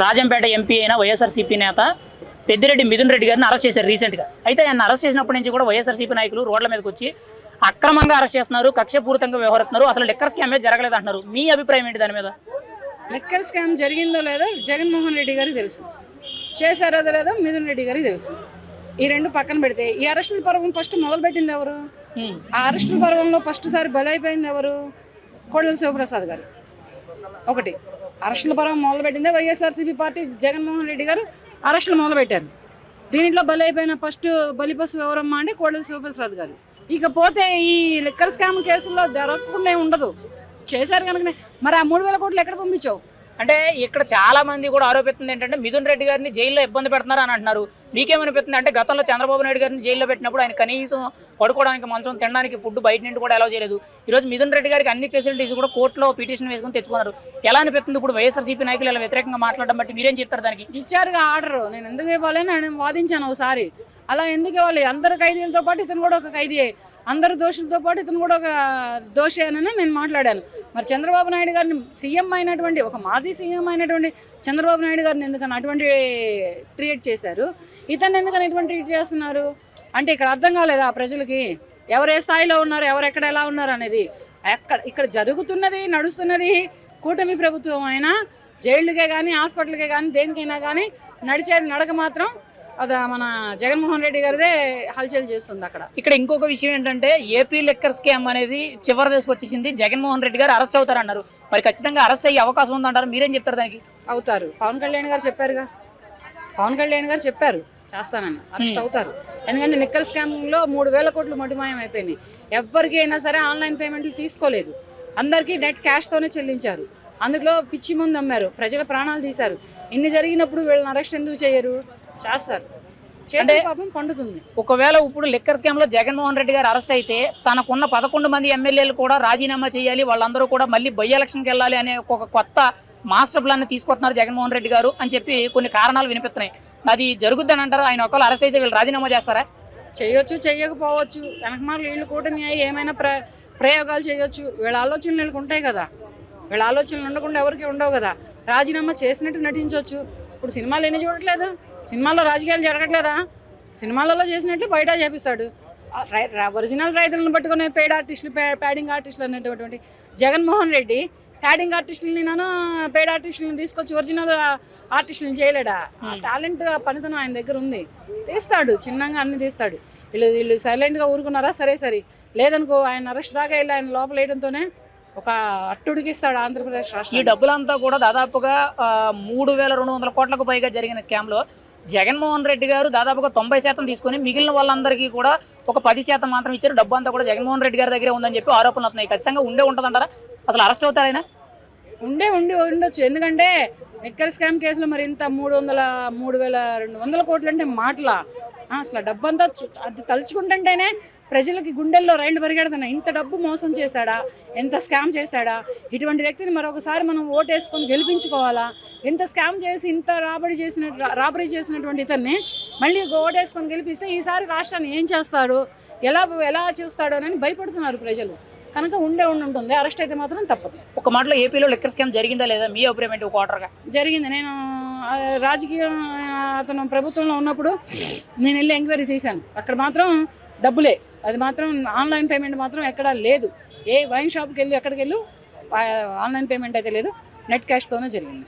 Rajampet MP అయిన వైఎస్ఆర్సీపీ నేత పెద్దిరెడ్డి మిథున్ రెడ్డి గారిని అరెస్ట్ చేశారు రీసెంట్గా. అయితే ఆయన అరెస్ట్ చేసినప్పటి నుంచి కూడా వైఎస్ఆర్సీపీ నాయకులు రోడ్ల మీదకి వచ్చి అక్రమంగా అరెస్ట్ చేస్తున్నారు కక్షపూరితంగా వ్యవహరిస్తున్నారు. అసలు లెక్కర్ స్కామ్ మీద జరగలేదు అంటున్నారు. మీ అభిప్రాయం ఏంటి దాని మీద? లెక్కర్ స్కామ్ జరిగిందో లేదో జగన్మోహన్ రెడ్డి గారికి తెలుసు. చేశారో లేదో మిథున్ రెడ్డి గారికి తెలుసు. ఈ రెండు పక్కన పెడితే ఈ అరెస్టుల పర్వం ఫస్ట్ మొదలుపెట్టింది ఎవరు. ఆ అరెస్టుల పర్వంలో ఫస్ట్ సారి బలైపోయింది ఎవరు? కోడెల శివప్రసాద్ గారు. ఒకటి. అరెస్టుల పరం మొదలుపెట్టిందే వైఎస్ఆర్సీపీ పార్టీ జగన్మోహన్ రెడ్డి గారు అరెస్టులు మొదలుపెట్టారు. దీనిలో బలైపోయిన ఫస్ట్ బలిపశు ఎవరమ్మా అంటే కోడలి శివప్రసాద్ గారు. ఇకపోతే ఈ లిక్కర్ స్కామ్ కేసుల్లో జరగకుండా ఉండదు. చేశారు కనుకనే. మరి ఆ మూడు వేల కోట్లు ఎక్కడ పంపించావు? అంటే ఇక్కడ చాలా మంది కూడా ఆరోపిస్తుంది ఏంటంటే మిథున్ రెడ్డి గారిని జైల్లో ఇబ్బంది పెడుతున్నారు అని అంటున్నారు. మీకేమనిపిస్తుంది అంటే గతంలో చంద్రబాబు నాయుడు గారిని జైల్లో పెట్టినప్పుడు ఆయన కనీసం పడుకోవడానికి మంచం తినడానికి ఫుడ్ బయట నుండి కూడా అలౌ చేయలేదు. ఈ రోజు మిథున్ రెడ్డి గారికి అన్ని ఫెసిలిటీస్ కూడా కోర్టులో పిటిషన్ వేసుకుని తెచ్చుకున్నారు. ఎలా అనిపిస్తుంది ఇప్పుడు వైఎస్ఆర్సీపీ నాయకులు ఇలా వ్యతిరేకంగా మాట్లాడడం బట్టి మీరేం చెప్తారు దానికి? ఇచ్చారుగా ఆర్డర్. నేను ఎందుకు ఇవ్వాలి నేను వాదించాను ఒకసారి. అలా ఎందుకు ఇవ్వాలి? అందరు ఖైదీలతో పాటు ఇతను కూడా ఒక ఖైదీయే. అందరు దోషులతో పాటు ఇతను కూడా ఒక దోషేనని నేను మాట్లాడాను. మరి చంద్రబాబు నాయుడు గారిని సీఎం అయినటువంటి ఒక మాజీ సీఎం అయినటువంటి చంద్రబాబు నాయుడు గారిని ఎందుకని అటువంటి ట్రీట్ చేశారు? ఇతను ఎందుకని ఇటువంటి ట్రీట్ చేస్తున్నారు? అంటే ఇక్కడ అర్థం కాలేదా ఆ ప్రజలకి? ఎవరు ఏ స్థాయిలో ఉన్నారు? ఎవరు ఎక్కడ ఎలా ఉన్నారు అనేది? ఎక్కడ ఇక్కడ జరుగుతున్నది నడుస్తున్నది కూటమి ప్రభుత్వం అయినా జైళ్ళకే కానీ హాస్పిటల్కే కానీ దేనికైనా కానీ నడిచేది నడక మాత్రం అది మన జగన్మోహన్ రెడ్డి గారిదే హల్చల్ చేస్తుంది అక్కడ. ఇక్కడ ఇంకొక విషయం ఏంటంటే ఏపీ లెక్కర్ స్కామ్ అనేది చివరి దశకు వచ్చేసింది. జగన్మోహన్ రెడ్డి గారు అరెస్ట్ అవుతారన్నారు. మరి ఖచ్చితంగా అరెస్ట్ అయ్యే అవకాశం ఉందంటారు. మీరేం చెప్తారు దానికి? అవుతారు. పవన్ కళ్యాణ్ గారు చెప్పారుగా. పవన్ కళ్యాణ్ గారు చెప్పారు. చేస్తానని. అరెస్ట్ అవుతారు. ఎందుకంటే నిక్కర్ స్కామ్లో మూడు వేల కోట్లు మటుమాయం అయిపోయినాయి ఎవరికి అయినా సరే ఆన్లైన్ పేమెంట్లు తీసుకోలేదు. అందరికీ నెట్ క్యాష్తోనే చెల్లించారు. అందులో పిచ్చి ముందు అమ్మారు. ప్రజల ప్రాణాలు తీశారు. ఇన్ని జరిగినప్పుడు వీళ్ళని అరెస్ట్ ఎందుకు చేయరు? చేస్తారు. చేసే పాపం పండుతుంది. ఒకవేళ ఇప్పుడు లిక్కర్ స్కామ్లో జగన్మోహన్ రెడ్డి గారు అరెస్ట్ అయితే తనకున్న పదకొండు మంది ఎమ్మెల్యేలు కూడా రాజీనామా చేయాలి వాళ్ళందరూ కూడా మళ్ళీ బై ఎలక్షన్కి వెళ్ళాలి అనే ఒక కొత్త మాస్టర్ ప్లాన్ తీసుకొస్తున్నారు జగన్మోహన్ రెడ్డి గారు అని చెప్పి కొన్ని కారణాలు వినిపిస్తున్నాయి. అది జరుగుద్దని అంటారు? ఆయన ఒకవేళ అరెస్ట్ అయితే వీళ్ళు రాజీనామా చేస్తారా? చేయొచ్చు చెయ్యకపోవచ్చు వెనకమాల వీళ్ళు కూటమి అయ్యి ఏమైనా ప్ర ప్రయోగాలు చేయొచ్చు. వీళ్ళ ఆలోచనలు వీళ్ళకి ఉంటాయి కదా. వీళ్ళ ఆలోచనలు ఉండకుండా ఎవరికి ఉండవు కదా. రాజీనామా చేసినట్టు నటించవచ్చు ఇప్పుడు సినిమాలు ఎన్ని చూడట్లేదు? సినిమాల్లో రాజకీయాలు జరగట్లేదా? సినిమాలలో చేసినట్టు బయట చేపిస్తాడు. ఒరిజినల్ రైతులను పట్టుకునే పేడ్ ఆర్టిస్టులు ప్యాడింగ్ ఆర్టిస్టులు అనేటటువంటి జగన్మోహన్ రెడ్డి ప్యాడింగ్ ఆర్టిస్టులని నేను పేడ్ ఆర్టిస్టులను తీసుకొచ్చి ఒరిజినల్ ఆర్టిస్టులను చేయలేడా? ఆ టాలెంట్ ఆ పనితనం ఆయన దగ్గర ఉంది. తీస్తాడు చిన్నగా అన్ని తీస్తాడు. వీళ్ళు వీళ్ళు సైలెంట్గా ఊరుకున్నారా? సరే సరే. లేదనుకో ఆయన అరెస్ట్ దాకా వెళ్ళి ఆయన లోపల వేయడంతోనే ఒక అట్టుడికిస్తాడు ఆంధ్రప్రదేశ్ ఈ రాష్ట్రం డబ్బులంతా కూడా దాదాపుగా మూడు వేల రెండు వందల కోట్లకు పైగా జరిగిన స్కామ్లో జగన్మోహన్ రెడ్డి గారు దాదాపుగా తొంభై శాతం తీసుకొని మిగిలిన వాళ్ళందరికీ కూడా ఒక పది శాతం మాత్రం ఇచ్చారు. డబ్బు అంతా కూడా జగన్మోహన్ రెడ్డి గారి దగ్గరే ఉందని చెప్పి ఆరోపణలు వస్తున్నాయి. ఖచ్చితంగా ఉండే ఉంటుందంటారా? అసలు అరెస్ట్ అవుతారైనా ఉండే ఉండి ఉండొచ్చు. ఎందుకంటే నిక్కర్ స్కామ్ కేసులో మరి ఇంత మూడు వందల మూడు వేల రెండు వందల కోట్లు అంటే మాటల. అసలు ఆ డబ్బు అంతా చు- అది తలుచుకుంటుంటేనే ప్రజలకి గుండెల్లో రైళ్ళు పరిగెడుతున్నాయి ఇంత డబ్బు మోసం చేశాడా? ఎంత స్కామ్ చేశాడా? ఇటువంటి వ్యక్తిని మరొకసారి మనం ఓటేసుకొని గెలిపించుకోవాలా? ఇంత స్కామ్ చేసి ఇంత రాబడి చేసిన రాబరీ చేసినటువంటి ఇతన్ని మళ్ళీ ఓటేసుకొని గెలిపిస్తే ఈసారి రాష్ట్రాన్ని ఏం చేస్తాడు ఎలా ఎలా చూస్తాడు అని భయపడుతున్నారు ప్రజలు. కనుక ఉండే ఉండి ఉంటుంది అరెస్ట్ అయితే మాత్రం తప్పదు. ఒక మాటలో ఏపీలో లిక్కర్ స్కామ్ జరిగిందా లేదా? మీ అభిప్రాయం ఏంటి? ఒక ఓటర్గా జరిగింది. నేను రాజకీయం అతను ప్రభుత్వంలో ఉన్నప్పుడు నేను వెళ్ళి ఎంక్వైరీ తీశాను. అక్కడ మాత్రం డబ్బులే. అది మాత్రం ఆన్లైన్ పేమెంట్ మాత్రం ఎక్కడా లేదు. ఏ వైన్ షాప్కి వెళ్ళి ఎక్కడికి వెళ్ళు ఆన్లైన్ పేమెంట్ అయితే లేదు. నెట్ క్యాష్తోనే జరిగింది.